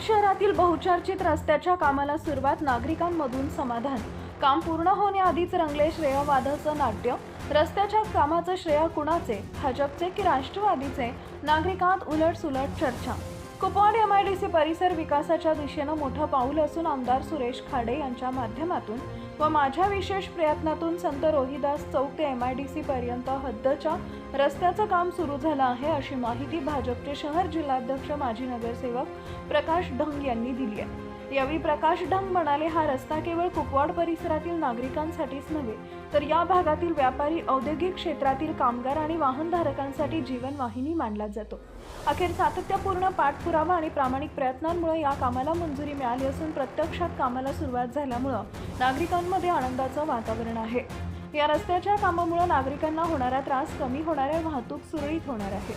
शहरातील बहुचर्चित रस्त्याच्या कामाला सुरुवात नागरिकांमधून समाधान. काम पूर्ण होण्याआधीच रंगले श्रेयवादाचं नाट्य. रस्त्याच्या कामाचं श्रेय कुणाचे? भाजपचे की राष्ट्रवादीचे? नागरिकांत उलट सुलट चर्चा. कुपवाड सी परिसर विकासाच्या दिशेनं मोठं पाऊल असून आमदार सुरेश खाडे यांच्या माध्यमातून व माझ्या विशेष प्रयत्नातून संत रोहिदास चौक ते एमआयडीसी पर्यंत हद्दच्या रस्त्याचं काम सुरू झालं आहे अशी माहिती भाजपचे शहर जिल्हाध्यक्ष माजी नगरसेवक प्रकाश ढंग यांनी दिली आहे. यावेळी प्रकाश डंग म्हणाले हा रस्ता केवळ कुपवाड परिसरातील नागरिकांसाठीच नव्हे तर या भागातील व्यापारी औद्योगिक क्षेत्रातील कामगार आणि वाहनधारकांसाठी जीवनवाहिनी मानला जातो. अखेर सातत्यपूर्ण पाठपुरावा आणि प्रामाणिक प्रयत्नांमुळे या कामाला मंजुरी मिळाली असून प्रत्यक्षात कामाला सुरुवात झाल्यामुळं नागरिकांमध्ये आनंदाचं वातावरण आहे. या रस्त्याच्या कामामुळे नागरिकांना होणारा त्रास कमी होणार आहे वाहतूक सुरळीत होणार आहे.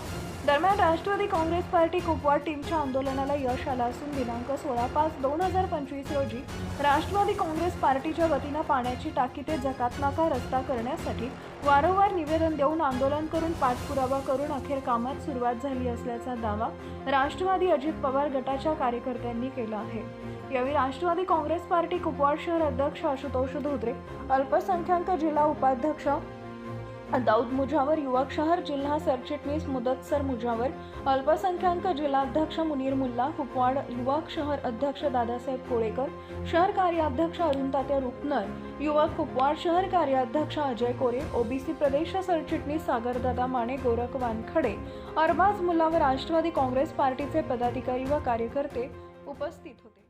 दरम्यान राष्ट्रवादी काँग्रेस पार्टी कुपवाड टीमच्या आंदोलनाला यश आलं असून दिनांक सोळा पाच दोन हजार पंचवीस रोजी राष्ट्रवादी काँग्रेस पार्टीच्या वतीनं पाण्याची टाकी ते जकातनाका रस्ता करण्यासाठी वारंवार निवेदन देऊन आंदोलन करून पाठपुरावा करून अखेर कामात सुरुवात झाली असल्याचा दावा राष्ट्रवादी अजित पवार गटाच्या कार्यकर्त्यांनी केला आहे. यावेळी राष्ट्रवादी काँग्रेस पार्टी कुपवाड शहर अध्यक्ष आशुतोष धोत्रे अल्पसंख्याक जिल्हा उपाध्यक्ष दाऊद मुजावर युवक शहर जिल्हा सरचिटणीस मुदतसर मुजावर अल्पसंख्याक जिल्हाध्यक्ष मुनीर मुल्ला कुपवाड युवक शहर अध्यक्ष दादासाहेब कोळेकर शहर कार्याध्यक्ष अरुणतात्या रुपनर युवक कुपवाड शहर कार्याध्यक्ष अजय कोरे ओबीसी प्रदेश सरचिटणीस सागरदादा माने गोरख वानखडे अरबाज मुल्ला व राष्ट्रवादी काँग्रेस पार्टीचे पदाधिकारी व कार्यकर्ते उपस्थित होते.